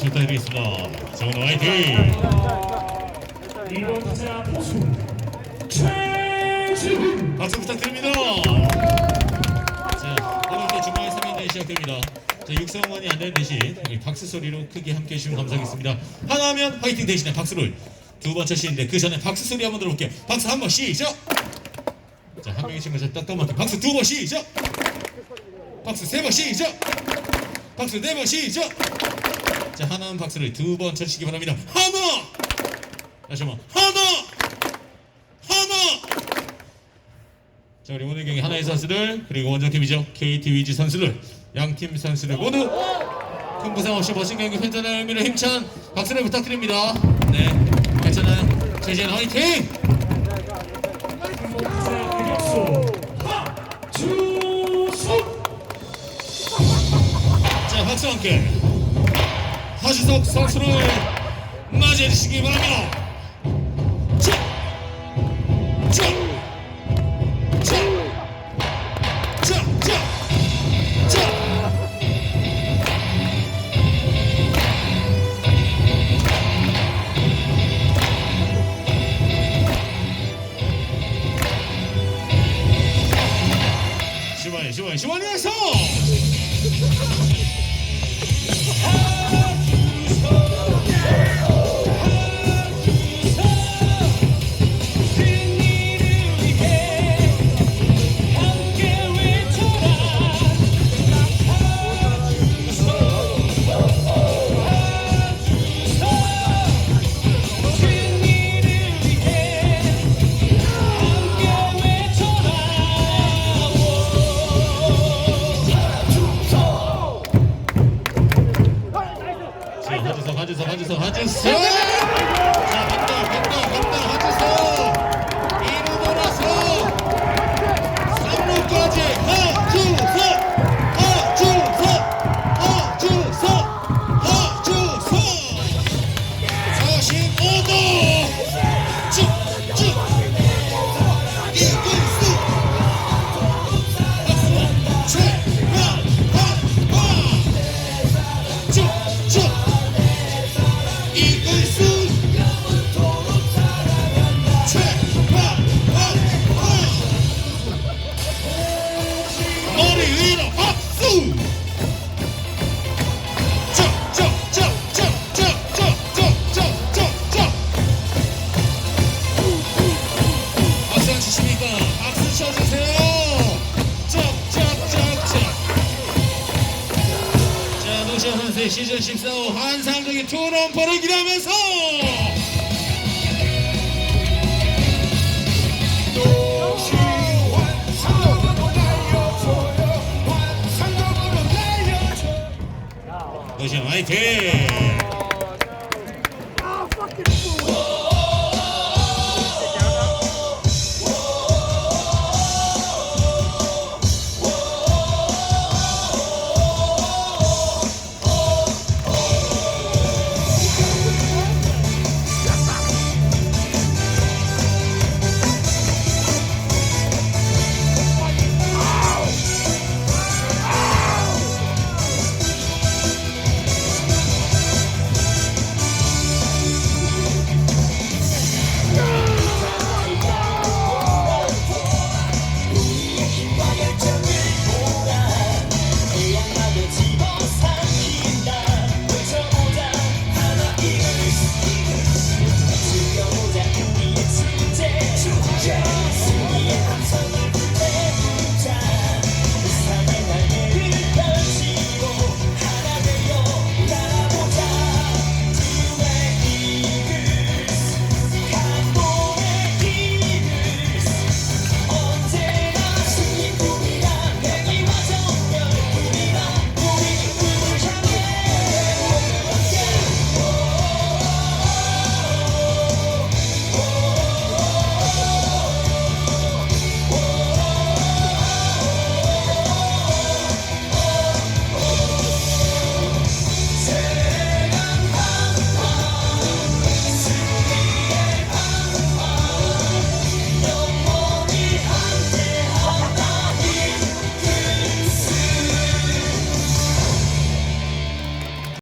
박수 부탁드리겠습니다. 정원 화이팅! 이번 타자 포수 최지훈 박수 부탁드립니다. 자, 오늘부터 중간에 3인대 시작됩니다. 자, 육성원이 안 되는 대신 이 박수 소리로 크게 함께 해주시면 감사하겠습니다. 하나 하면 화이팅 대신에 박수를 두 번째 시인데 그 전에 박수 소리 한번 들어볼게요. 박수 한 번 시작! 자, 한 명이 저 따끔하게 박수 두 번 시작! 박수 세 번 시작! 박수 네 번 시작! 자, 하나는 박수를 두 번 쳐주시기 바랍니다. 하나! 다시 한 번. 하나! 하나! 자 우리 오늘 경기 하나의 선수들 그리고 원정팀이죠 KT 위즈 선수들 양 팀 선수들 모두 큰 부상 없이 멋진 경기 펼쳐낼 의미로 힘찬 박수를 부탁드립니다 네 괜찮아요 최지현 화이팅 자 박수와 함께 하주석 선수를 맞이해 주시기 바랍니다 자, 자, 자, 자, 자, 자. 시원히 시원히 시원히 해서 하주석, 하주석, 하주석! 자, 간다, 간다, 간다, 하주석! 위로 박수! 박수 안 치십니까? 박수 쳐주세요! 자, 노시아 선수의 시즌 14호 환상적인 투런퍼를 기대하면서 Thank.